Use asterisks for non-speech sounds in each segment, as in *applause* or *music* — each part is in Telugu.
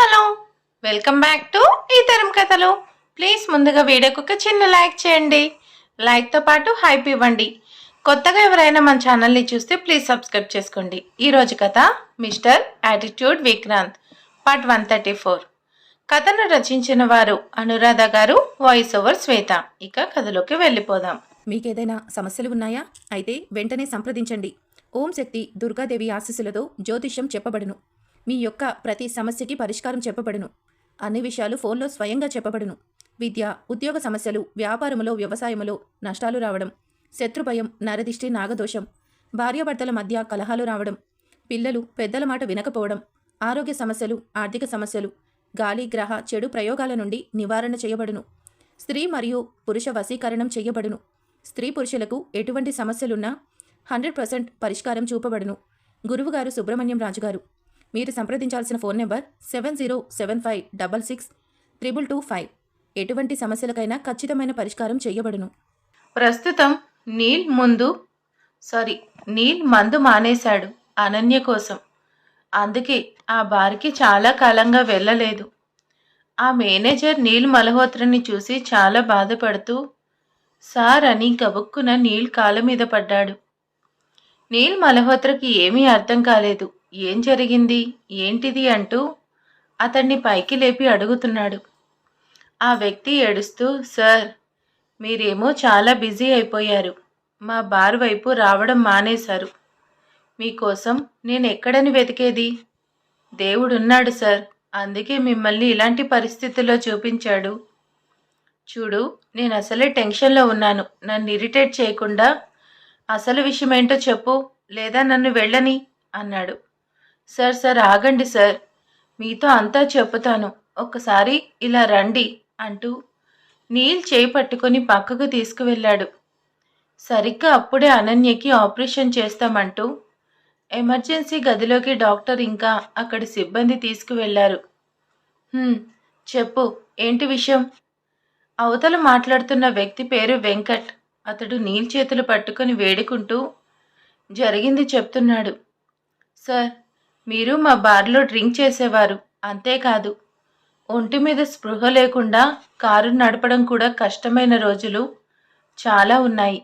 హలో వెల్కమ్ బ్యాక్ టు ఈ తరం కథలు. ప్లీజ్ ముందుగా వీడియోకి ఒక చిన్న లైక్ చేయండి. లైక్తో పాటు హైప్ ఇవ్వండి. కొత్తగా ఎవరైనా మన ఛానల్ని చూస్తే ప్లీజ్ సబ్స్క్రైబ్ చేసుకోండి. ఈరోజు కథ mister attitude Vikrant part one thirty four. కథను రచించిన వారు అనురాధ గారు వాయిస్ ఓవర్ శ్వేత. ఇక కథలోకి వెళ్ళిపోదాం. మీకేదైనా సమస్యలు ఉన్నాయా? అయితే వెంటనే సంప్రదించండి. ఓం శక్తి దుర్గాదేవి ఆశీస్సులతో జ్యోతిష్యం చెప్పబడును. మీ యొక్క ప్రతి సమస్యకి పరిష్కారం చెప్పబడును. అన్ని విషయాలు ఫోన్లో స్వయంగా చెప్పబడును. విద్య ఉద్యోగ సమస్యలు వ్యాపారములో వ్యవసాయములో నష్టాలు రావడం. శత్రుభయం నరదిష్టి నాగదోషం. భార్యాభర్తల మధ్య కలహాలు రావడం. పిల్లలు పెద్దల మాట వినకపోవడం. ఆరోగ్య సమస్యలు ఆర్థిక సమస్యలు. గాలి గ్రహ చెడు ప్రయోగాల నుండి నివారణ చేయబడును. స్త్రీ మరియు పురుష వశీకరణం చేయబడును. స్త్రీ పురుషులకు ఎటువంటి సమస్యలున్నా హండ్రెడ్ పర్సెంట్ పరిష్కారం చూపబడును. గురువుగారు సుబ్రహ్మణ్యం రాజు గారు మీరు సంప్రదించాల్సిన phone number seven zero seven five double six triple two five. ఎటువంటి సమస్యలకైనా ఖచ్చితమైన పరిష్కారం చేయబడును. ప్రస్తుతం నీల్ ముందు సారీ నీల్ మందు మానేశాడు అనన్య కోసం. అందుకే ఆ బార్కి చాలా కాలంగా వెళ్ళలేదు. ఆ మేనేజర్ నీల్ మల్హోత్రని చూసి చాలా బాధపడుతూ సార్ అని గబుక్కున నీల్ కాళ్ళ మీద పడ్డాడు. నీల్ మల్హోత్రకి ఏమీ అర్థం కాలేదు. ఏం జరిగింది? ఏంటిది అంటూ అతన్ని పైకి లేపి అడుగుతున్నాడు. ఆ వ్యక్తి ఏడుస్తూ సార్ మీరేమో చాలా బిజీ అయిపోయారు. మా బార్ వైపు రావడం మానేశారు. మీకోసం నేను ఎక్కడని వెతికేది? దేవుడున్నాడు సార్. అందుకే మిమ్మల్ని ఇలాంటి పరిస్థితుల్లో చూపించాడు. చూడు నేను అసలే టెన్షన్లో ఉన్నాను. నన్ను ఇరిటేట్ చేయకుండా అసలు విషయం ఏంటో చెప్పు లేదా నన్ను వెళ్ళని అన్నాడు. సార్ సార్ ఆగండి సార్. మీతో అంతా చెప్తాను ఒక్కసారి ఇలా రండి అంటూ నీల్ చేయి పట్టుకొని పక్కకు తీసుకువెళ్ళాడు. సరిగ్గా అప్పుడే అనన్యకి ఆపరేషన్ చేస్తామంటూ ఎమర్జెన్సీ గదిలోకి డాక్టర్ ఇంకా అక్కడి సిబ్బంది తీసుకువెళ్ళారు చెప్పు ఏంటి విషయం? అవతల మాట్లాడుతున్న వ్యక్తి పేరు వెంకట్. అతడు నీల్ చేతులు పట్టుకొని వేడుకుంటూ జరిగింది చెప్తున్నాడు. సార్ మీరు మా బార్లో డ్రింక్ చేసేవారు అంతేకాదు. ఒంటి మీద స్పృహ లేకుండా కారు నడపడం కూడా కష్టమైన రోజులు చాలా ఉన్నాయి.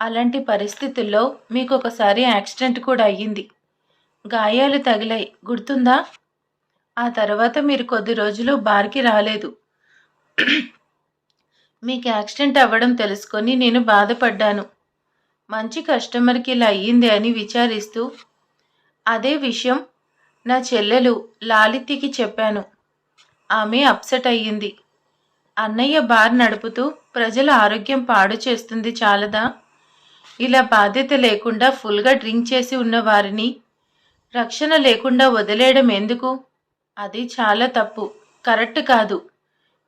అలాంటి పరిస్థితుల్లో మీకు ఒకసారి యాక్సిడెంట్ కూడా అయ్యింది. గాయాలు తగిలాయి. గుర్తుందా? ఆ తర్వాత మీరు కొద్ది రోజులు బార్కి రాలేదు. మీకు యాక్సిడెంట్ అవ్వడం తెలుసుకొని నేను బాధపడ్డాను. మంచి కస్టమర్కి ఇలా అయ్యింది అని విచారిస్తూ అదే విషయం నా చెల్లెలు లాలిత్యకి చెప్పాను. ఆమె అప్సెట్ అయ్యింది. అన్నయ్య బార్ నడుపుతూ ప్రజల ఆరోగ్యం పాడు చేస్తుంది చాలదా? ఇలా బాధ్యత లేకుండా ఫుల్గా డ్రింక్ చేసి ఉన్న వారిని రక్షణ లేకుండా వదిలేయడం ఎందుకు? అది చాలా తప్పు. కరెక్ట్ కాదు.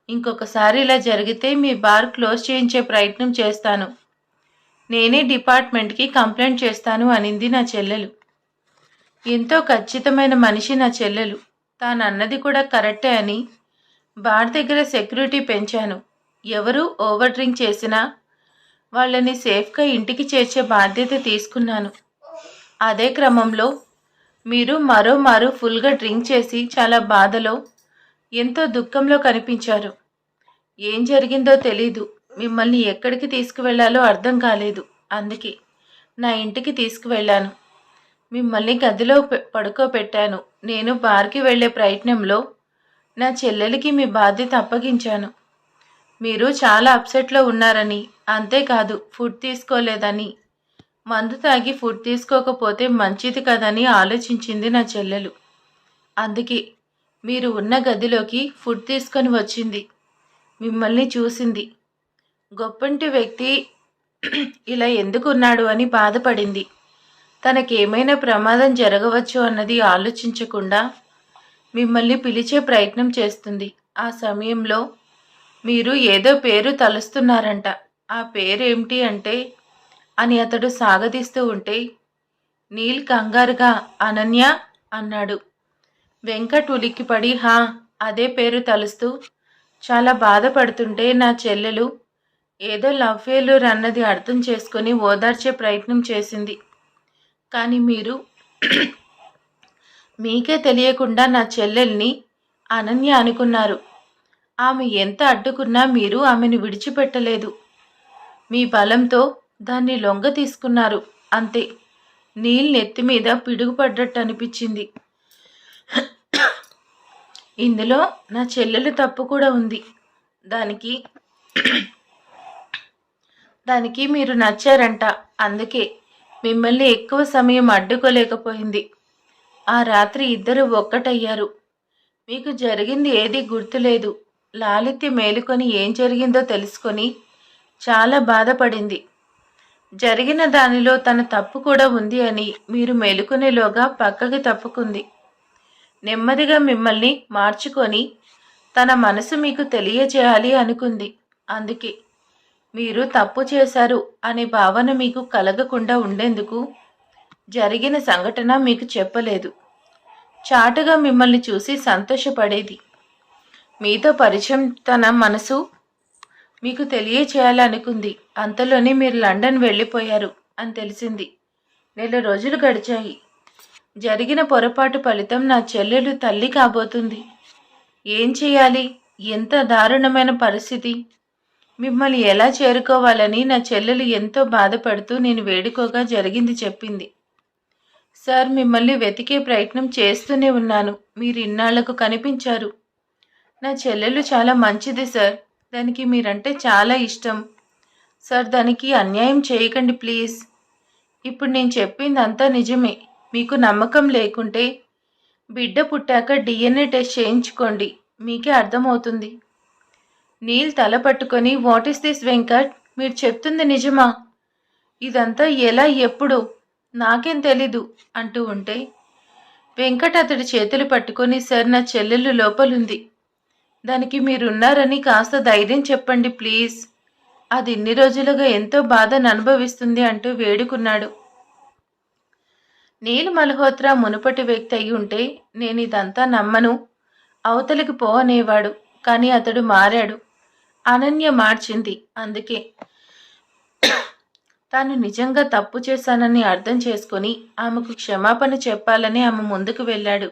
ఇంకొకసారి ఇలా జరిగితే మీ బార్ క్లోజ్ చేయించే ప్రయత్నం చేస్తాను. నేనే డిపార్ట్మెంట్కి కంప్లైంట్ చేస్తాను అనింది నా చెల్లెలు. ఎంతో ఖచ్చితమైన మనిషి నా చెల్లెలు. తాను అన్నది కూడా కరెక్టే అని బార్ దగ్గర సెక్యూరిటీ పెంచాను. ఎవరు ఓవర్ డ్రింక్ చేసినా వాళ్ళని సేఫ్గా ఇంటికి చేర్చే బాధ్యత తీసుకున్నాను. అదే క్రమంలో మీరు మరోమారు ఫుల్గా డ్రింక్ చేసి చాలా బాధలో ఎంతో దుఃఖంలో కనిపించారు. ఏం జరిగిందో తెలీదు. మిమ్మల్ని ఎక్కడికి తీసుకువెళ్ళాలో అర్థం కాలేదు. అందుకే నా ఇంటికి తీసుకువెళ్ళాను. మిమ్మల్ని గదిలో పడుకోబెట్టాను. నేను బార్కి వెళ్ళే ప్రయత్నంలో నా చెల్లెలికి మీ బాధ్యత అప్పగించాను. మీరు చాలా అప్సెట్లో ఉన్నారని అంతేకాదు ఫుడ్ తీసుకోలేదని. మందు తాగి ఫుడ్ తీసుకోకపోతే మంచిది కదని ఆలోచించింది నా చెల్లెలు. అందుకే మీరు ఉన్న గదిలోకి ఫుడ్ తీసుకొని వచ్చింది. మిమ్మల్ని చూసింది. గొప్పంటి వ్యక్తి *clears throat* ఇలా ఎందుకున్నాడు అని బాధపడింది. తనకేమైనా ప్రమాదం జరగవచ్చు అన్నది ఆలోచించకుండా మిమ్మల్ని పిలిచే ప్రయత్నం చేస్తుంది. ఆ సమయంలో మీరు ఏదో పేరు తలుస్తున్నారంట. ఆ పేరేమిటి అంటే అని అతడు సాగదీస్తూ ఉంటే నీల్ కంగారుగా అనన్య అన్నాడు. వెంకట్ ఉలిక్కిపడి హా అదే పేరు తలుస్తూ చాలా బాధపడుతుంటే నా చెల్లెలు ఏదో లవ్ ఫెయిల్యూర్ అన్నది అర్థం చేసుకొని ఓదార్చే ప్రయత్నం చేసింది. కానీ మీరు మీకే తెలియకుండా నా చెల్లెల్ని అనన్య అనుకున్నారు. ఆమె ఎంత అడ్డుకున్నా మీరు ఆమెను విడిచిపెట్టలేదు. మీ బలంతో దాన్ని లొంగ తీసుకున్నారు. అంతే. నీల్ నెత్తి మీద పిడుగుపడ్డట్టు అనిపించింది. ఇందులో నా చెల్లెలు తప్పు కూడా ఉంది. దానికి దానికి మీరు నచ్చారంట. అందుకే మిమ్మల్ని ఎక్కువ సమయం అడ్డుకోలేకపోయింది. ఆ రాత్రి ఇద్దరు ఒక్కటయ్యారు. మీకు జరిగింది ఏది గుర్తులేదు. లాలిత్య మేలుకొని ఏం జరిగిందో తెలుసుకొని చాలా బాధపడింది. జరిగిన దానిలో తన తప్పు కూడా ఉంది అని మీరు మేలుకునేలోగా పక్కకి తప్పుకుంది. నెమ్మదిగా మిమ్మల్ని మార్చుకొని తన మనసు మీకు తెలియజేయాలి అనుకుంది. అందుకే మీరు తప్పు చేశారు అనే భావన మీకు కలగకుండా ఉండేందుకు జరిగిన సంఘటన మీకు చెప్పలేదు. చాటుగా మిమ్మల్ని చూసి సంతోషపడేది. మీతో పరిచయం తన మనసు మీకు తెలియచేయాలనుకుంది. అంతలోనే మీరు లండన్ వెళ్ళిపోయారు అని తెలిసింది. నెల రోజులు గడిచాయి. జరిగిన పొరపాటు ఫలితం నా చెల్లెలు తల్లి కాబోతుంది. ఏం చేయాలి? ఎంత దారుణమైన పరిస్థితి? మిమ్మల్ని ఎలా చేరుకోవాలని నా చెల్లెలు ఎంతో బాధపడుతూ నేను వేడుకోగా జరిగింది చెప్పింది. సార్ మిమ్మల్ని వెతికే ప్రయత్నం చేస్తూనే ఉన్నాను. మీరు ఇన్నాళ్ళకు కనిపించారు. నా చెల్లెలు చాలా మంచిది సార్. దానికి మీరంటే చాలా ఇష్టం. సార్ దానికి అన్యాయం చేయకండి ప్లీజ్. ఇప్పుడు నేను చెప్పింది అంతా నిజమే. మీకు నమ్మకం లేకుంటే బిడ్డ పుట్టాక డిఎన్ఏ టెస్ట్ చేయించుకోండి. మీకే అర్థమవుతుంది. నీల్ తల పట్టుకొని వాట్ ఇస్ దిస్ వెంకట్ మీరు చెప్తుంది నిజమా? ఇదంతా ఎలా ఎప్పుడు? నాకేం తెలీదు అంటూ ఉంటే వెంకట్ అతడి చేతులు పట్టుకొని సార్ నా చెల్లెలు లోపలుంది. దానికి మీరున్నారని కాస్త ధైర్యం చెప్పండి ప్లీజ్. అది ఇన్ని రోజులుగా ఎంతో బాధను అనుభవిస్తుంది అంటూ వేడుకున్నాడు. నీల్ మల్హోత్రా మునుపటి వ్యక్తి అయి ఉంటే నేను ఇదంతా నమ్మను. అవతలికి పో అనేవాడు కానీ అతడు మారాడు. అనన్య మార్చింది. అందుకే తాను నిజంగా తప్పు చేశానని అర్థం చేసుకొని ఆమెకు క్షమాపణ చెప్పాలని ఆమె ముందుకు వెళ్ళాడు.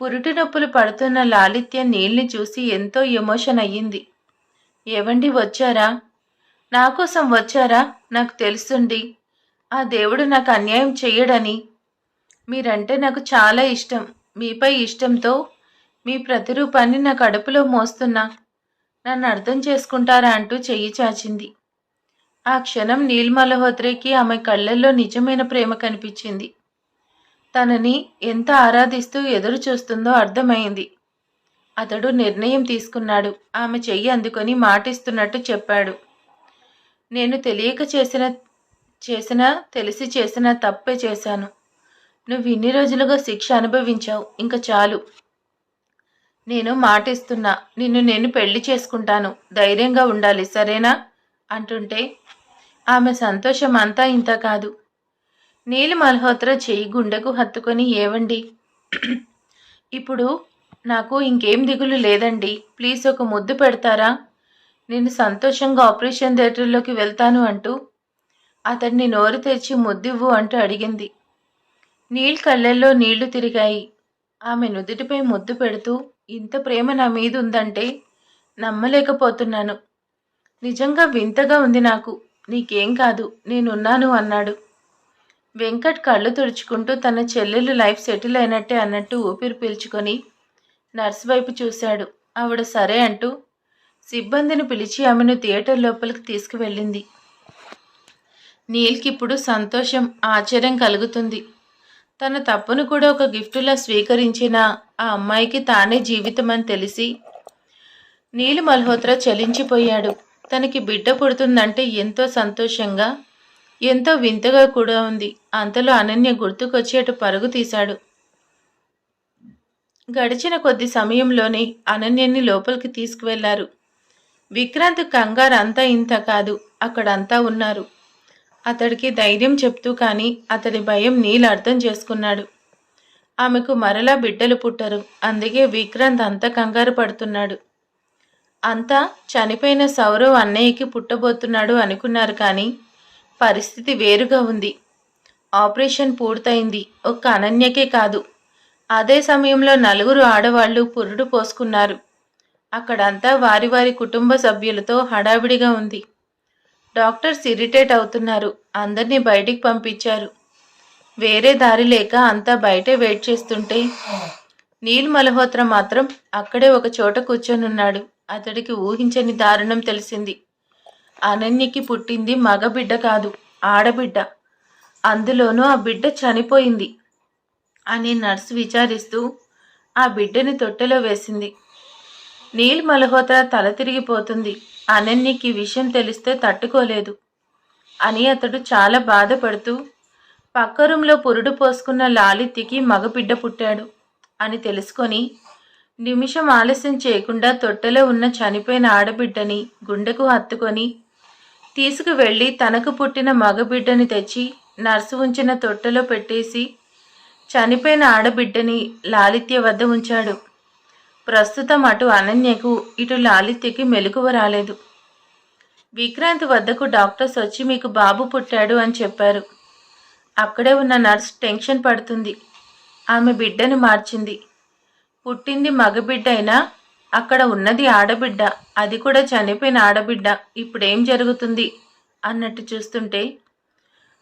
పురుటి నొప్పులు పడుతున్న లాలిత్య నీళ్ళని చూసి ఎంతో ఎమోషన్ అయ్యింది. ఏవండి వచ్చారా? నా కోసం వచ్చారా? నాకు తెలుసుండి. ఆ దేవుడు నాకు అన్యాయం చేయడని మీరంటే నాకు చాలా ఇష్టం. మీపై ఇష్టంతో మీ ప్రతిరూపాన్ని నా కడుపులో మోస్తున్నా. నన్ను అర్థం చేసుకుంటారా అంటూ చెయ్యి చాచింది. ఆ క్షణం నీల్ మల్హోత్రేకి ఆమె కళ్ళల్లో నిజమైన ప్రేమ కనిపించింది. తనని ఎంత ఆరాధిస్తూ ఎదురు చూస్తుందో అర్థమైంది. అతడు నిర్ణయం తీసుకున్నాడు. ఆమె చెయ్యి అందుకొని మాటిస్తున్నట్టు చెప్పాడు. నేను తెలియక చేసిన చేసిన తెలిసి చేసిన తప్పే చేశాను. నువ్వు ఇన్ని రోజులుగా శిక్ష అనుభవించావు. ఇంకా చాలు. నేను మాటిస్తున్నా నిన్ను నేను పెళ్ళి చేసుకుంటాను ధైర్యంగా ఉండాలి సరేనా? అంటుంటే ఆమె సంతోషం అంతా ఇంత కాదు. నీలి మల్హోత్రా చెయ్యి గుండెకు హత్తుకొని ఏవండి? ఇప్పుడు నాకు ఇంకేం దిగులు లేదండి. ప్లీజ్ ఒక ముద్దు పెడతారా? నేను సంతోషంగా ఆపరేషన్ థియేటర్లోకి వెళ్తాను అంటూ అతన్ని నోరు తెరిచి ముద్దివ్వు అంటూ అడిగింది. నీల్ కళ్ళల్లో నీళ్ళు తిరిగాయి. ఆమె నుదుటిపై ముద్దు పెడుతూ ఇంత ప్రేమ నా మీద ఉందంటే నమ్మలేకపోతున్నాను. నిజంగా వింతగా ఉంది నాకు. నీకేం కాదు నేనున్నాను అన్నాడు. వెంకట్ కళ్ళు తుడుచుకుంటూ తన చెల్లెలు లైఫ్ సెటిల్ అయినట్టే అన్నట్టు ఊపిరి పీల్చుకొని నర్స్ వైపు చూశాడు. ఆవిడ సరే అంటూ సిబ్బందిని పిలిచి ఆమెను థియేటర్ లోపలికి తీసుకువెళ్ళింది. నీల్కిప్పుడు సంతోషం ఆశ్చర్యం కలుగుతుంది. తన తప్పును కూడా ఒక గిఫ్టులా స్వీకరించిన ఆ అమ్మాయికి తానే జీవితం అని తెలిసి నీలు మల్హోత్రా చలించిపోయాడు. తనకి బిడ్డ పుడుతుందంటే ఎంతో సంతోషంగా ఎంతో వింతగా కూడా ఉంది. అంతలో అనన్య గుర్తుకొచ్చి పరుగు తీశాడు. గడిచిన కొద్ది సమయంలోనే అనన్యని లోపలికి తీసుకువెళ్ళారు. విక్రాంత్ కంగారు అంతా ఇంత కాదు. అక్కడంతా ఉన్నారు. అతడికి ధైర్యం చెప్తూ కానీ అతడి భయం నీళ్ళు అర్థం చేసుకున్నాడు. ఆమెకు మరలా బిడ్డలు పుట్టరు. అందుకే విక్రాంత్ అంత కంగారు పడుతున్నాడు. అంతా చనిపోయిన సౌరవ్ అన్నయ్యకి పుట్టబోతున్నాడు అనుకున్నారు కానీ పరిస్థితి వేరుగా ఉంది. ఆపరేషన్ పూర్తయింది. ఒక్క అనన్యకే కాదు. అదే సమయంలో నలుగురు ఆడవాళ్ళు పురుడు పోసుకున్నారు. అక్కడంతా వారి వారి కుటుంబ సభ్యులతో హడావిడిగా ఉంది. డాక్టర్స్ ఇరిటేట్ అవుతున్నారు. అందరినీ బయటికి పంపించారు. వేరే దారి లేక అంతా బయటే వెయిట్ చేస్తుంటే నీల్ మల్హోత్రా మాత్రం అక్కడే ఒక చోట కూర్చొనున్నాడు. అతడికి ఊహించని దారుణం తెలిసింది. అనన్యకి పుట్టింది మగబిడ్డ కాదు ఆడబిడ్డ. అందులోనూ ఆ బిడ్డ చనిపోయింది అని నర్సు విచారిస్తూ ఆ బిడ్డని తొట్టెలో వేసింది. నీల్ మల్హోత్రా తల తిరిగిపోతుంది. అనన్యకి విషయం తెలిస్తే తట్టుకోలేదు. అని అతడు చాలా బాధపడుతూ పక్క రూంలో పురుడు పోసుకున్న లాలిత్యకి మగబిడ్డ పుట్టాడు అని తెలుసుకొని నిమిషం ఆలస్యం చేయకుండా తొట్టెలో ఉన్న చనిపోయిన ఆడబిడ్డని గుండెకు హత్తుకొని తీసుకువెళ్ళి తనకు పుట్టిన మగబిడ్డని తెచ్చి నర్సు ఉంచిన తొట్టెలో పెట్టేసి చనిపోయిన ఆడబిడ్డని లాలిత్య వద్ద ఉంచాడు. ప్రస్తుతం అటు అనన్యకు ఇటు లాలిత్యకి మెలకువ రాలేదు. విక్రాంత్ వద్దకు డాక్టర్స్ వచ్చి మీకు బాబు పుట్టాడు అని చెప్పారు. అక్కడే ఉన్న నర్స్ టెన్షన్ పడుతుంది. ఆమె బిడ్డను మార్చింది. పుట్టింది మగబిడ్డ అయినా అక్కడ ఉన్నది ఆడబిడ్డ. అది కూడా చనిపోయిన ఆడబిడ్డ. ఇప్పుడేం జరుగుతుంది? అన్నట్టు చూస్తుంటే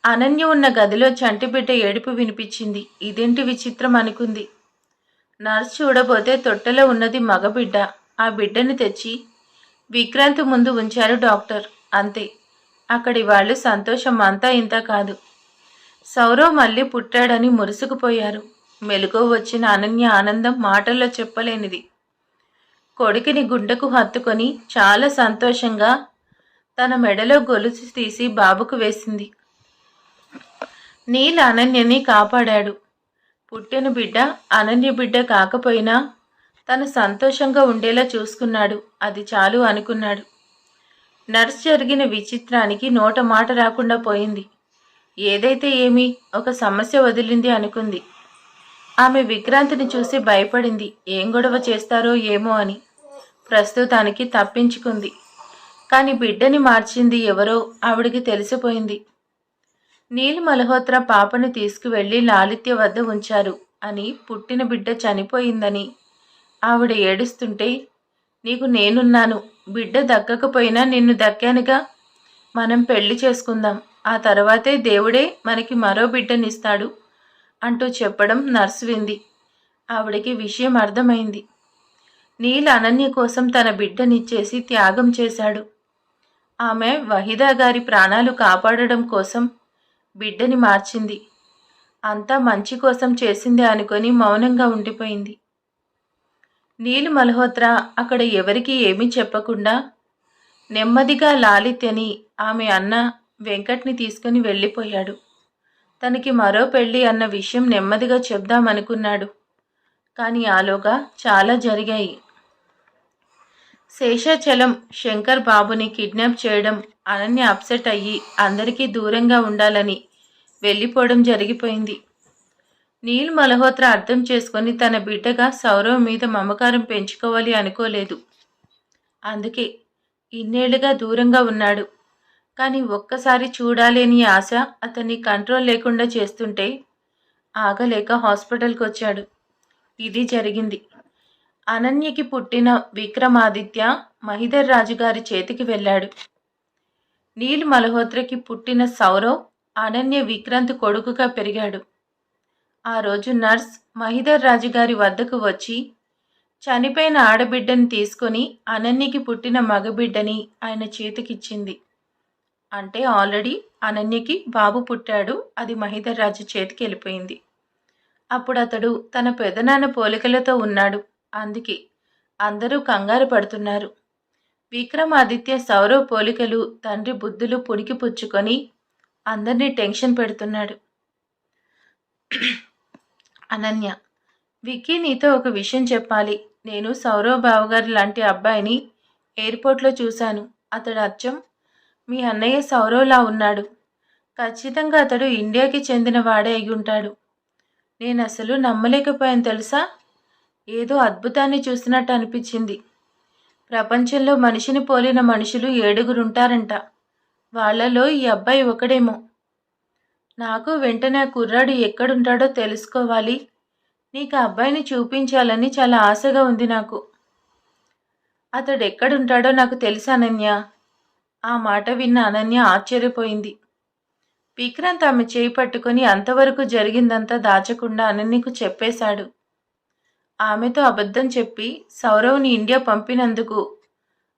అనన్య ఉన్న గదిలో చంటి బిడ్డ ఏడుపు వినిపించింది. ఇదేంటి విచిత్రం అనుకుంది. నర్స్ చూడబోతే తొట్టెలో ఉన్నది మగబిడ్డ. ఆ బిడ్డని తెచ్చి విక్రాంత్ ముందు ఉంచారు డాక్టర్. అంతే. అక్కడి వాళ్ళు సంతోషం అంతా ఇంత కాదు. సౌరవ్ మళ్ళీ పుట్టాడని మురుసుకుపోయారు. మెలుగు వచ్చిన అనన్య ఆనందం మాటల్లో చెప్పలేనిది. కొడుకుని గుండెకు హత్తుకొని చాలా సంతోషంగా తన మెడలో గొలుసు తీసి బాబుకు వేసింది. నీల్ అనన్యని కాపాడాడు. పుట్టిన బిడ్డ అనన్య బిడ్డ కాకపోయినా తను సంతోషంగా ఉండేలా చూసుకున్నాడు. అది చాలు అనుకున్నాడు. నర్స్ జరిగిన విచిత్రానికి నోట మాట రాకుండా పోయింది. ఏదైతే ఏమి ఒక సమస్య వదిలింది అనుకుంది. ఆమె విక్రాంతిని చూసి భయపడింది. ఏం గొడవ చేస్తారో ఏమో అని. ప్రస్తుతానికి తప్పించుకుంది. కానీ బిడ్డని మార్చింది ఎవరో ఆవిడికి తెలిసిపోయింది. నీల్ మల్హోత్రా పాపను తీసుకువెళ్ళి లాలిత్య వద్ద ఉంచారు అని పుట్టిన బిడ్డ చనిపోయిందని. ఆవిడ ఏడుస్తుంటే నీకు నేనున్నాను బిడ్డ దక్కకపోయినా నిన్ను దక్కానుగా. మనం పెళ్ళి చేసుకుందాం ఆ తర్వాతే దేవుడే మనకి మరో బిడ్డనిస్తాడు అంటూ చెప్పడం నర్సు వింది ఆవిడకి విషయం అర్థమైంది. నీల్ అనన్య కోసం తన బిడ్డనిచ్చేసి త్యాగం చేశాడు. ఆమె వహిదా గారి ప్రాణాలు కాపాడడం కోసం బిడ్డని మార్చింది. అంతా మంచి కోసం చేసిందే అనుకొని మౌనంగా ఉండిపోయింది. నీలు మల్హోత్రా అక్కడ ఎవరికి ఏమీ చెప్పకుండా నెమ్మదిగా లాలిత్యని ఆమె అన్న వెంకట్ని తీసుకుని వెళ్ళిపోయాడు. తనకి మరో పెళ్ళి అన్న విషయం నెమ్మదిగా చెప్దామనుకున్నాడు. కానీ ఆలోగా చాలా జరిగాయి. శేషాచలం శంకర్ బాబుని కిడ్నాప్ చేయడం అనన్య అప్సెట్ అయ్యి అందరికీ దూరంగా ఉండాలని వెళ్ళిపోవడం జరిగిపోయింది. నీల్ మల్హోత్రా అర్థం చేసుకొని తన బిడ్డగా సౌరవ్ మీద మమకారం పెంచుకోవాలి అనుకోలేదు. అందుకే ఇన్నేళ్ళుగా దూరంగా ఉన్నాడు. కానీ ఒక్కసారి చూడాలేని ఆశ అతన్ని కంట్రోల్ లేకుండా చేస్తుంటే ఆగలేక హాస్పిటల్కి వచ్చాడు. ఇది జరిగింది. అనన్యకి పుట్టిన విక్రమాదిత్య మహిధర్ రాజు గారి చేతికి వెళ్ళాడు. నీల్ మల్హోత్రకి పుట్టిన సౌరవ్ అనన్య విక్రాంత్ కొడుకుగా పెరిగాడు. ఆ రోజు నర్స్ మహిధర్ రాజు గారి వద్దకు వచ్చి చనిపోయిన ఆడబిడ్డని తీసుకొని అనన్యకి పుట్టిన మగబిడ్డని ఆయన చేతికిచ్చింది. అంటే ఆల్రెడీ అనన్యకి బాబు పుట్టాడు అది మహిధర్ రాజు చేతికి వెళ్ళిపోయింది. అప్పుడు అతడు తన పెదనాన్న పోలికలతో ఉన్నాడు. అందుకే అందరూ కంగారు పడుతున్నారు. విక్రమాదిత్య సౌరవ్ పోలికలు తండ్రి బుద్ధులు పుణికిపుచ్చుకొని అందరినీ టెన్షన్ పెడుతున్నాడు. అనన్య విక్కీ నీతో ఒక విషయం చెప్పాలి. నేను సౌరవ్ బావగారు లాంటి అబ్బాయిని ఎయిర్పోర్ట్లో చూశాను. అతడు అచ్చం మీ అన్నయ్య సౌరవ్లా ఉన్నాడు. ఖచ్చితంగా అతడు ఇండియాకి చెందిన వాడే అయి ఉంటాడు. నేను అసలు నమ్మలేకపోయాను తెలుసా? ఏదో అద్భుతాన్ని చూసినట్టు అనిపించింది. ప్రపంచంలో మనిషిని పోలిన మనుషులు ఏడుగురుంటారంట. వాళ్ళలో ఈ అబ్బాయి ఒకడేమో. నాకు వెంటనే ఆ కుర్రాడు ఎక్కడుంటాడో తెలుసుకోవాలి. నీకు ఆ అబ్బాయిని చూపించాలని చాలా ఆశగా ఉంది నాకు. అతడు ఎక్కడుంటాడో నాకు తెలుసు అనన్య. ఆ మాట విన్న అనన్య ఆశ్చర్యపోయింది. విక్రాంత్ ఆమె చేయి పట్టుకొని అంతవరకు జరిగిందంతా దాచకుండా అనన్యకు చెప్పేశాడు. ఆమెతో అబద్ధం చెప్పి సౌరవ్ని ఇండియా పంపినందుకు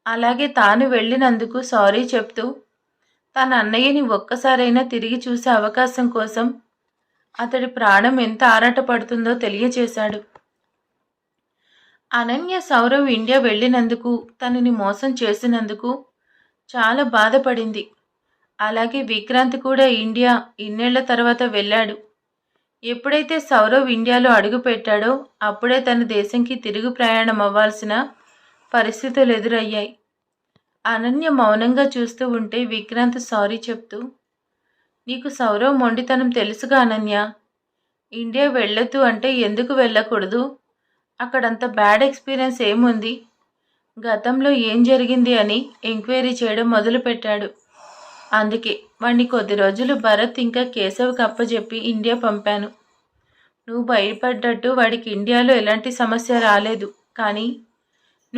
అలాగే తాను వెళ్ళినందుకు సారీ చెప్తూ తన అన్నయ్యని ఒక్కసారైనా తిరిగి చూసే అవకాశం కోసం అతడి ప్రాణం ఎంత ఆరాటపడుతుందో తెలియచేశాడు. అనన్య సౌరవ్ ఇండియా వెళ్ళినందుకు తనని మోసం చేసినందుకు చాలా బాధపడింది. అలాగే విక్రాంత్ కూడా ఇండియా ఇన్నేళ్ళ తర్వాత వెళ్ళాడు. ఎప్పుడైతే సౌరవ్ ఇండియాలో అడుగుపెట్టాడో అప్పుడే తన దేశంకి తిరుగు ప్రయాణం అవ్వాల్సిన పరిస్థితులు ఎదురయ్యాయి. అనన్య మౌనంగా చూస్తూ ఉంటే విక్రాంత్ సారీ చెప్తూ నీకు సౌరవ్ మొండితనం తెలుసుగా అనన్య. ఇండియా వెళ్ళొద్దు అంటే ఎందుకు వెళ్ళకూడదు? అక్కడంత బ్యాడ్ ఎక్స్పీరియన్స్ ఏముంది? గతంలో ఏం జరిగింది అని ఎంక్వైరీ చేయడం మొదలుపెట్టాడు. అందుకే వాణ్ణి కొద్ది రోజులు భరత్ ఇంకా కేశవ్కి అప్పచెప్పి ఇండియా పంపాను. నువ్వు భయపడ్డట్టు వాడికి ఇండియాలో ఎలాంటి సమస్య రాలేదు. కానీ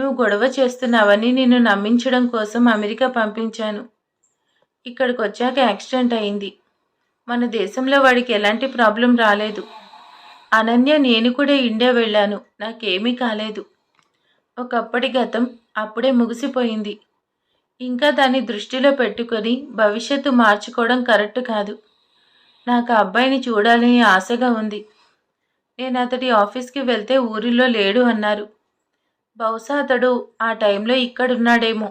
నువ్వు గొడవ చేస్తున్నావని నిన్ను నమ్మించడం కోసం అమెరికా పంపించాను. ఇక్కడికి వచ్చాక యాక్సిడెంట్ అయింది. మన దేశంలో వాడికి ఎలాంటి ప్రాబ్లం రాలేదు. అనన్య నేను కూడా ఇండియా వెళ్ళాను. నాకేమీ కాలేదు. ఒకప్పటి గతం అప్పుడే ముగిసిపోయింది. ఇంకా దాన్ని దృష్టిలో పెట్టుకొని భవిష్యత్తు మార్చుకోవడం కరెక్ట్ కాదు. నాకు అబ్బాయిని చూడాలని ఆశగా ఉంది. నేను అతడి ఆఫీస్కి వెళ్తే ఊరిలో లేడు అన్నారు. బహుశా అతడు ఆ టైంలో ఇక్కడున్నాడేమో.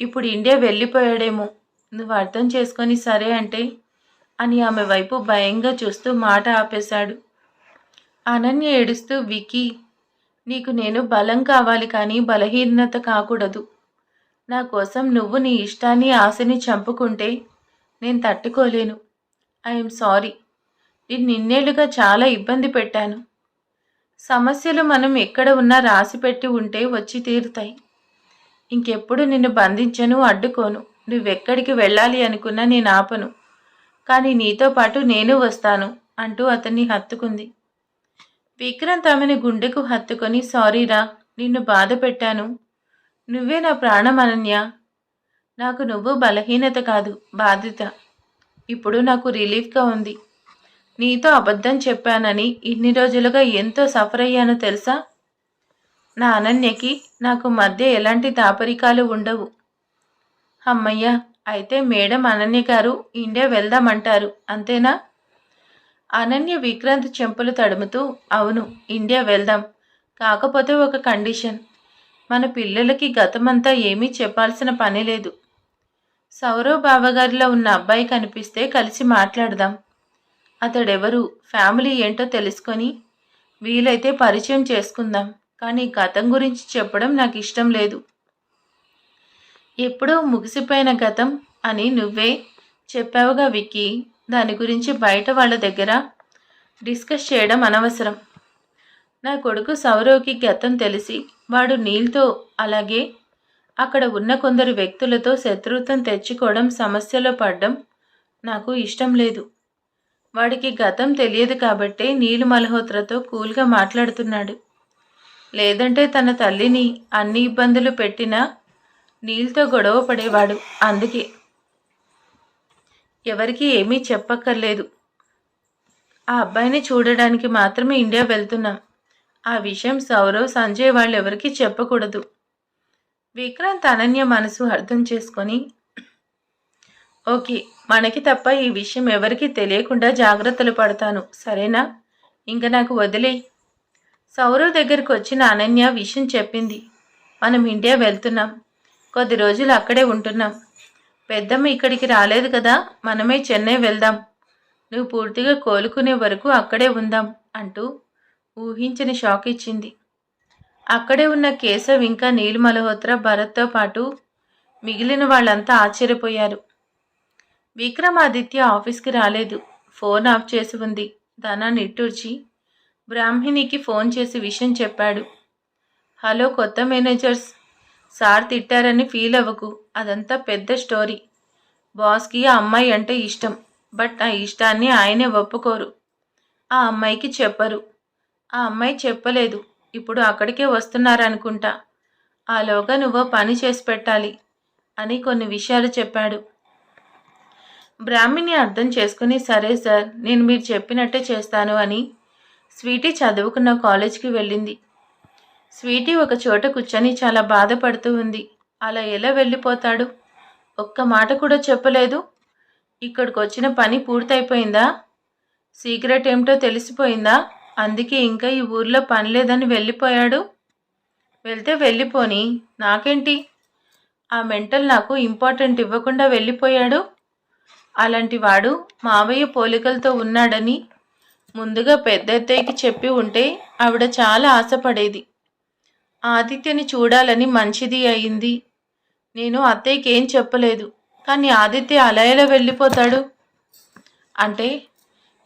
ఇప్పుడు ఇండియా వెళ్ళిపోయాడేమో. నువ్వు అర్థం చేసుకొని సరే అంటే అని ఆమె వైపు భయంగా చూస్తూ మాట ఆపేశాడు. అనన్య ఏడుస్తూ వికీ నీకు నేను బలం కావాలి కానీ బలహీనత కాకూడదు. నా కోసం నువ్వు నీ ఇష్టాన్ని ఆశని చంపుకుంటే నేను తట్టుకోలేను. I'm sorry. నేను నిన్నేళ్ళుగా చాలా ఇబ్బంది పెట్టాను. సమస్యలు మనం ఎక్కడ ఉన్నా రాసిపెట్టి ఉంటే వచ్చి తీరుతాయి. ఇంకెప్పుడు నిన్ను బంధించను అడ్డుకోను. నువ్వెక్కడికి వెళ్ళాలి అనుకున్నా నేను ఆపను. కానీ నీతో పాటు నేను వస్తాను అంటూ అతన్ని హత్తుకుంది. విక్రాంత్ ఆమెను గుండెకు హత్తుకొని సారీరా నిన్ను బాధ పెట్టాను. నువ్వే నా ప్రాణం అనన్య. నాకు నువ్వు బలహీనత కాదు బాధ్యత. ఇప్పుడు నాకు రిలీఫ్గా ఉంది. నీతో అబద్ధం చెప్పానని ఇన్ని రోజులుగా ఎంతో సఫర్ అయ్యానో తెలుసా? నా అనన్యకి నాకు మధ్య ఎలాంటి దాపరికాలు ఉండవు. అమ్మయ్య అయితే మేడం అనన్య గారు ఇండియా వెళ్దామంటారు అంతేనా? అనన్య విక్రాంత్ చెంపలు తడుముతూ అవును ఇండియా వెళ్దాం. కాకపోతే ఒక కండిషన్. మన పిల్లలకి గతమంతా ఏమీ చెప్పాల్సిన పని లేదు. సౌరవ్ బావగారిలో ఉన్న అబ్బాయి కనిపిస్తే కలిసి మాట్లాడదాం. అతడెవరు? ఫ్యామిలీ ఏంటో తెలుసుకొని వీలైతే పరిచయం చేసుకుందాం. కానీ గతం గురించి చెప్పడం నాకు ఇష్టం లేదు. ఎప్పుడో ముగిసిపోయిన గతం అని నువ్వే చెప్పావుగా విక్కీ. దాని గురించి బయట వాళ్ళ దగ్గర డిస్కస్ చేయడం అనవసరం. నా కొడుకు సౌరవ్కి గతం తెలిసి వాడు నీల్తో అలాగే అక్కడ ఉన్న కొందరు వ్యక్తులతో శత్రుత్వం తెచ్చుకోవడం సమస్యలో పడడం నాకు ఇష్టం లేదు. వాడికి గతం తెలియదు కాబట్టే నీలు మల్హోత్రతో కూల్గా మాట్లాడుతున్నాడు. లేదంటే తన తల్లిని అన్ని ఇబ్బందులు పెట్టినా నీళ్ళతో గొడవ పడేవాడు అందుకే. ఎవరికి ఏమీ చెప్పక్కర్లేదు. ఆ అబ్బాయిని చూడడానికి మాత్రమే ఇండియా వెళ్తున్నాం. ఆ విషయం సౌరవ్ సంజయ్ వాళ్ళు ఎవరికీ చెప్పకూడదు. విక్రాంత్ అనన్య మనసు అర్థం చేసుకొని ఓకే మనకి తప్ప ఈ విషయం ఎవరికి తెలియకుండా జాగ్రత్తలు పడతాను సరేనా? ఇంక నాకు వదిలే. సౌరవ్ దగ్గరికి వచ్చిన అనన్య విషయం చెప్పింది. మనం ఇండియా వెళ్తున్నాం. కొద్ది రోజులు అక్కడే ఉంటున్నాం. పెద్దమ్మ ఇక్కడికి రాలేదు కదా మనమే చెన్నై వెళ్దాం. నువ్వు పూర్తిగా కోలుకునే వరకు అక్కడే ఉందాం అంటూ ఊహించని షాక్ ఇచ్చింది. అక్కడే ఉన్న కేశవ్ ఇంకా నీల్ మల్హోత్రా భరత్తో పాటు మిగిలిన వాళ్ళంతా ఆశ్చర్యపోయారు. విక్రమాదిత్య ఆఫీస్కి రాలేదు. ఫోన్ ఆఫ్ చేసి ఉంది. ధనా నిట్టూర్చి బ్రాహ్మిణికి ఫోన్ చేసి విషయం చెప్పాడు. హలో కొత్త మేనేజర్స్ సార్ తిట్టారని ఫీల్ అవ్వకు. అదంతా పెద్ద స్టోరీ. బాస్కి ఆ అమ్మాయి అంటే ఇష్టం బట్ ఆ ఇష్టాన్ని ఆయనే ఒప్పుకోరు. ఆ అమ్మాయికి చెప్పరు. ఆ అమ్మాయి చెప్పలేదు. ఇప్పుడు అక్కడికే వస్తున్నారనుకుంటా. ఆలోగా నువ్వు పని చేసి పెట్టాలి అని కొన్ని విషయాలు చెప్పాడు. బ్రాహ్మిణి అర్థం చేసుకుని సరే సార్ నేను మీరు చెప్పినట్టే చేస్తాను అని స్వీటీ చదువుకున్న కాలేజ్కి వెళ్ళింది. స్వీటీ ఒక చోట కూర్చొని చాలా బాధపడుతూ ఉంది. అలా ఎలా వెళ్ళిపోతాడు? ఒక్క మాట కూడా చెప్పలేదు. ఇక్కడికి వచ్చిన పని పూర్తయిపోయిందా? సీక్రెట్ ఏమిటో తెలిసిపోయిందా? అందుకే ఇంకా ఈ ఊర్లో పని లేదని వెళ్ళిపోయాడు. వెళ్తే వెళ్ళిపోని నాకేంటి? ఆ మెంటల్ నాకు ఇంపార్టెంట్ ఇవ్వకుండా వెళ్ళిపోయాడు. అలాంటి వాడు మావయ్య పోలికలతో ఉన్నాడని ముందుగా పెద్ద అత్తయ్యకి చెప్పి ఉంటే ఆవిడ చాలా ఆశపడేది. ఆదిత్యని చూడాలని మంచిది అయింది. నేను అత్తయ్యకి ఏం చెప్పలేదు. కానీ ఆదిత్య అలా ఎలా వెళ్ళిపోతాడు? అంటే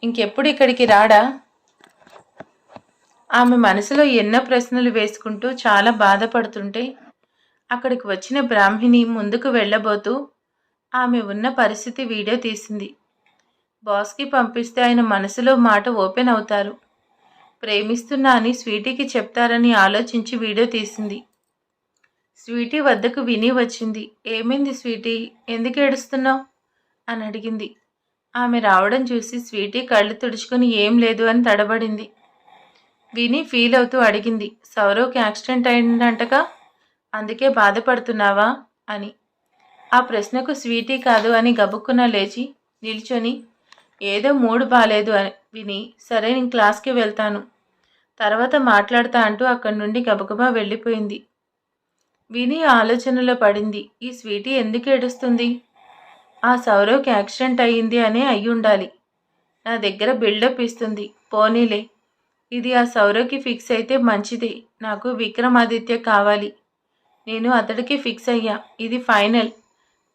ఇంకెప్పుడు ఇక్కడికి రాడా? ఆమె మనసులో ఎన్నో ప్రశ్నలు వేసుకుంటూ చాలా బాధపడుతుంటే అక్కడికి వచ్చిన బ్రాహ్మిణి ముందుకు వెళ్ళబోతూ ఆమె ఉన్న పరిస్థితి వీడియో తీసింది. బాస్కి పంపిస్తే ఆయన మనసులో మాట ఓపెన్ అవుతారు. ప్రేమిస్తున్నా అని స్వీటీకి చెప్తారని ఆలోచించి వీడియో తీసింది. స్వీటీ వద్దకు విని వచ్చింది. ఏమైంది స్వీటీ? ఎందుకు ఏడుస్తున్నావు? అని అడిగింది. ఆమె రావడం చూసి స్వీటీ కళ్ళు తుడుచుకుని ఏం లేదు అని తడబడింది. విని ఫీల్ అవుతూ అడిగింది. సౌరవ్కి యాక్సిడెంట్ అయిందంటగా? అందుకే బాధపడుతున్నావా? అని. ఆ ప్రశ్నకు స్వీటీ కాదు అని గబుక్కున లేచి నిల్చొని ఏదో మూడు బాలేదు అని విని సరే నేను క్లాస్కి వెళ్తాను. తర్వాత మాట్లాడతా అంటూ అక్కడి నుండి గబగబా వెళ్ళిపోయింది. విని ఆలోచనలో పడింది ఈ స్వీటీ ఎందుకు ఏడుస్తుంది? ఆ సౌరవ్కి యాక్సిడెంట్ అయ్యింది అనే అయి ఉండాలి నా దగ్గర బిల్డప్ ఇస్తుంది పోనీలే. ఇది ఆ సౌరవ్కి ఫిక్స్ అయితే మంచిది నాకు విక్రమాదిత్య కావాలి. నేను అతడికి ఫిక్స్ అయ్యా ఇది ఫైనల్.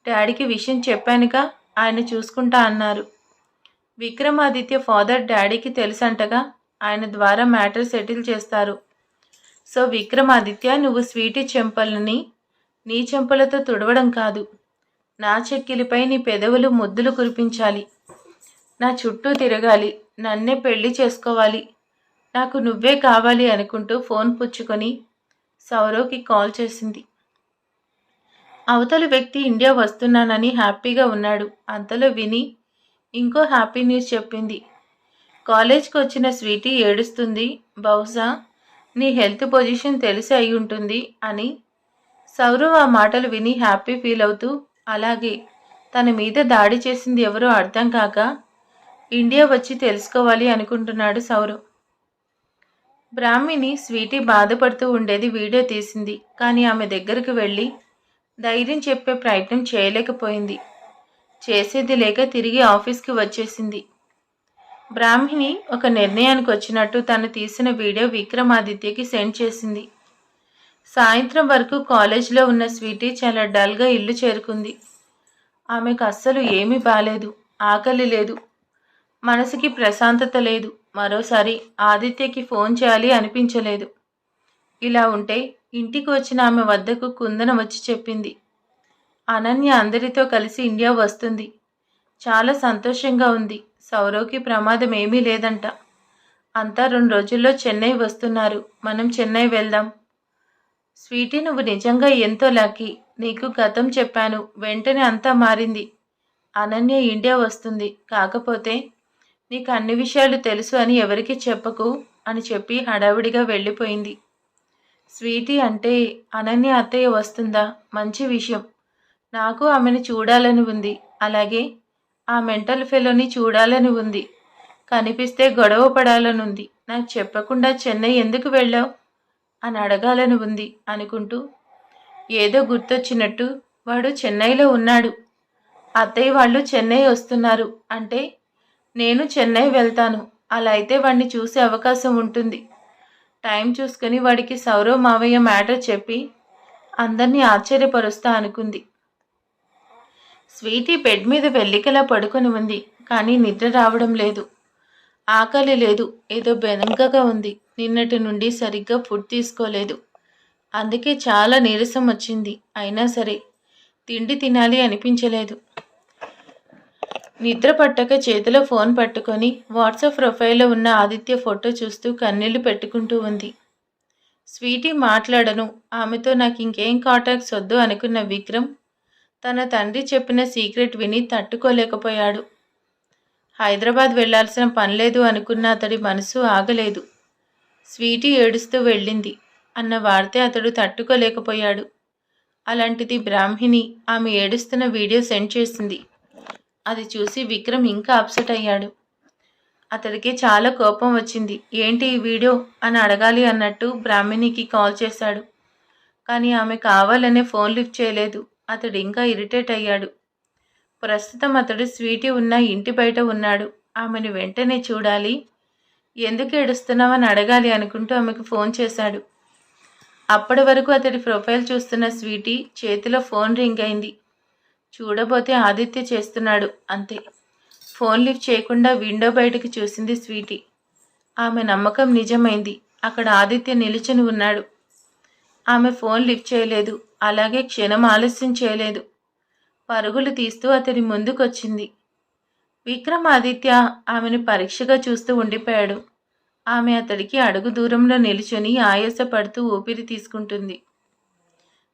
డాడీకి విషయం చెప్పానుగా ఆయన చూసుకుంటా అన్నారు. విక్రమాదిత్య ఫాదర్ డాడీకి తెలుసంటగా ఆయన ద్వారా మ్యాటర్ సెటిల్ చేస్తారు. సో విక్రమాదిత్య నువ్వు స్వీటీ చెంపలని నీ చెంపలతో తుడవడం కాదు. నా చెక్కిలిపై నీ పెదవులు ముద్దులు కురిపించాలి. నా చుట్టూ తిరగాలి. నన్నే పెళ్ళి చేసుకోవాలి. నాకు నువ్వే కావాలి అనుకుంటూ ఫోన్ పుచ్చుకొని సౌరవ్కి కాల్ చేసింది. అవతలి వ్యక్తి ఇండియా వస్తున్నానని హ్యాపీగా ఉన్నాడు. అంతలో విని ఇంకో హ్యాపీ న్యూస్ చెప్పింది. కాలేజ్కి వచ్చిన స్వీటీ ఏడుస్తుంది. బహుశా నీ హెల్త్ పొజిషన్ తెలిసి అయి ఉంటుంది అని సౌరవ్ ఆ మాటలు విని హ్యాపీ ఫీల్ అవుతూ అలాగే తన మీద దాడి చేసింది ఎవరో అర్థం కాక ఇండియా వచ్చి తెలుసుకోవాలి అనుకుంటున్నాడు సౌరవ్. బ్రాహ్మిణి స్వీటీ బాధపడుతూ ఉండేది వీడియో తీసింది. కానీ ఆమె దగ్గరకు వెళ్ళి ధైర్యం చెప్పే ప్రయత్నం చేయలేకపోయింది. చేసేది లేక తిరిగి ఆఫీస్కి వచ్చేసింది. బ్రాహ్మిణి ఒక నిర్ణయానికి వచ్చినట్టు తను తీసిన వీడియో విక్రమాదిత్యకి సెండ్ చేసింది. సాయంత్రం వరకు కాలేజీలో ఉన్న స్వీటీ చాలా డల్గా ఇల్లు చేరుకుంది. ఆమెకు అస్సలు ఏమీ బాలేదు ఆకలి లేదు మనసుకి ప్రశాంతత లేదు. మరోసారి ఆదిత్యకి ఫోన్ చేయాలి అనిపించలేదు. ఇలా ఉంటే ఇంటికి వచ్చిన ఆమె వద్దకు కుందన వచ్చి చెప్పింది. అనన్య అందరితో కలిసి ఇండియా వస్తుంది. చాలా సంతోషంగా ఉంది. సౌరవ్కి ప్రమాదం ఏమీ లేదంట. అంతా రెండు రోజుల్లో చెన్నై వస్తున్నారు. మనం చెన్నై వెళ్దాం. స్వీటీ నువ్వు నిజంగా ఎంతో లక్కీ. నీకు గతం చెప్పాను. వెంటనే అంతా మారింది. అనన్య ఇండియా వస్తుంది. కాకపోతే నీకు అన్ని విషయాలు తెలుసు అని ఎవరికి చెప్పకు అని చెప్పి హడావిడిగా వెళ్ళిపోయింది. స్వీటీ అంటే అనన్య అత్తయ్య వస్తుందా? మంచి విషయం. నాకు ఆమెను చూడాలని ఉంది. అలాగే ఆ మెంటల్ ఫెలోని చూడాలని ఉంది. కనిపిస్తే గొడవ పడాలని ఉంది. నాకు చెప్పకుండా చెన్నై ఎందుకు వెళ్ళావు? అని అడగాలని ఉంది అనుకుంటూ ఏదో గుర్తొచ్చినట్టు వాడు చెన్నైలో ఉన్నాడు. అత్తయ్య వాళ్ళు చెన్నై వస్తున్నారు. అంటే నేను చెన్నై వెళ్తాను. అలా అయితే వాడిని చూసే అవకాశం ఉంటుంది. టైం చూసుకొని వాడికి సౌరవ్ మావయ్య మ్యాటర్ చెప్పి అందరినీ ఆశ్చర్యపరుస్తా అనుకుంది. స్వీటీ బెడ్ మీద వెళ్ళికలా పడుకొని ఉంది కానీ నిద్ర రావడం లేదు. ఆకలి లేదు ఏదో బెనంకగా ఉంది. నిన్నటి నుండి సరిగ్గా ఫుడ్ తీసుకోలేదు. అందుకే చాలా నీరసం వచ్చింది. అయినా సరే తిండి తినాలి అనిపించలేదు. నిద్ర పట్టక చేతిలో ఫోన్ పట్టుకొని వాట్సాప్ ప్రొఫైల్లో ఉన్న ఆదిత్య ఫోటో చూస్తూ కన్నీళ్ళు పెట్టుకుంటూ ఉంది. స్వీటీ మాట్లాడను. ఆమెతో నాకు ఇంకేం కాంటాక్ట్స్ వద్దు అనుకున్న విక్రమ్ తన తండ్రి చెప్పిన సీక్రెట్ విని తట్టుకోలేకపోయాడు. హైదరాబాద్ వెళ్ళాల్సిన పనిలేదు అనుకున్న అతడి మనసు ఆగలేదు. స్వీటీ ఏడుస్తూ వెళ్ళింది. అన్న వార్తే అతడు తట్టుకోలేకపోయాడు. అలాంటిది బ్రాహ్మిణి ఆమె ఏడుస్తున్న వీడియో సెండ్ చేసింది. అది చూసి విక్రమ్ ఇంకా అప్సెట్ అయ్యాడు. అతడికి చాలా కోపం వచ్చింది. ఏంటి ఈ వీడియో? అని అడగాలి అన్నట్టు బ్రాహ్మిణికి కాల్ చేశాడు. కానీ ఆమె కావాలనే ఫోన్ లిఫ్ట్ చేయలేదు. అతడు ఇంకా ఇరిటేట్ అయ్యాడు. ప్రస్తుతం అతడు స్వీటీ ఉన్న ఇంటి బయట ఉన్నాడు. ఆమెను వెంటనే చూడాలి. ఎందుకు ఏడుస్తున్నావని అడగాలి అనుకుంటూ ఆమెకు ఫోన్ చేశాడు. అప్పటి వరకు అతడి ప్రొఫైల్ చూస్తున్న స్వీటీ చేతిలో ఫోన్ రింగ్ అయింది. చూడబోతే ఆదిత్య చేస్తున్నాడు అంతే. ఫోన్ లిఫ్ట్ చేయకుండా విండో బయటకు చూసింది స్వీటీ. ఆమె నమ్మకం నిజమైంది. అక్కడ ఆదిత్య నిలుచుని ఉన్నాడు. ఆమె ఫోన్ లిఫ్ట్ చేయలేదు. అలాగే క్షణం ఆలస్యం చేయలేదు. పరుగులు తీస్తూ అతని ముందుకొచ్చింది. విక్రమ్ ఆదిత్య ఆమెను పరీక్షగా చూస్తూ ఉండిపోయాడు. ఆమె అతడికి అడుగు దూరంలో నిలుచొని ఆయాసపడుతూ ఊపిరి తీసుకుంటుంది.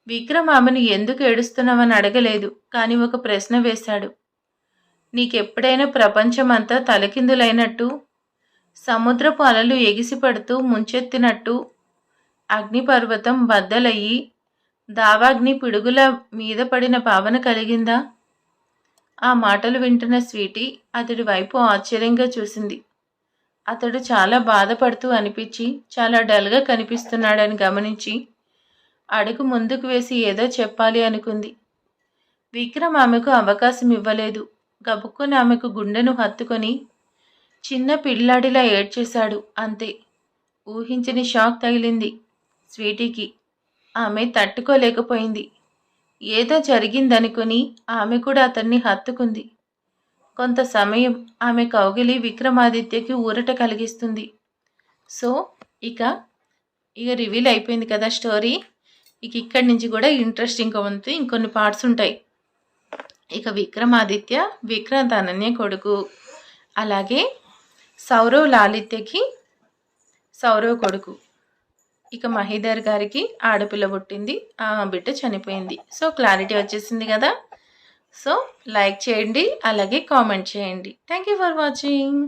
విక్రమ్ ఆమెను ఎందుకు ఏడుస్తున్నావని అడగలేదు కానీ ఒక ప్రశ్న వేశాడు. నీకెప్పుడైనా ప్రపంచమంతా తలకిందులైనట్టు సముద్రపు అలలు ఎగిసిపడుతూ ముంచెత్తినట్టు అగ్నిపర్వతం బద్దలయ్యి దావాగ్ని పిడుగుల మీద పడిన భావన కలిగిందా? ఆ మాటలు వింటున్న స్వీటీ అతడి వైపు ఆశ్చర్యంగా చూసింది. అతడు చాలా బాధపడుతూ అనిపించి చాలా డల్గా కనిపిస్తున్నాడని గమనించి అడుగు ముందుకు వేసి ఏదో చెప్పాలి అనుకుంది. విక్రమ్ ఆమెకు అవకాశం ఇవ్వలేదు. గబుక్కుని ఆమెకు గుండెను హత్తుకొని చిన్న పిల్లాడిలా ఏడ్చేశాడు. అంతే. ఊహించని షాక్ తగిలింది స్వీటీకి. ఆమె తట్టుకోలేకపోయింది. ఏదో జరిగిందనుకుని ఆమె కూడా అతన్ని హత్తుకుంది. కొంత సమయం ఆమె కౌగిలి విక్రమాదిత్యకి ఊరట కలిగిస్తుంది. సో ఇక ఇక రివీల్ అయిపోయింది కదా స్టోరీ? ఇక ఇక్కడి నుంచి కూడా ఇంకా ఉంది. ఇంకొన్ని పార్ట్స్ ఉంటాయి. ఇక విక్రమాదిత్య విక్రాంత్ అనన్య కొడుకు. అలాగే సౌరవ్ లాలిత్యకి సౌరవ్ కొడుకు. ఇక మహీధర్ గారికి ఆడపిల్ల పుట్టింది. ఆ బిడ్డ చనిపోయింది. సో క్లారిటీ వచ్చేసింది కదా. సో లైక్ చేయండి అలాగే కామెంట్ చేయండి. Thank you for watching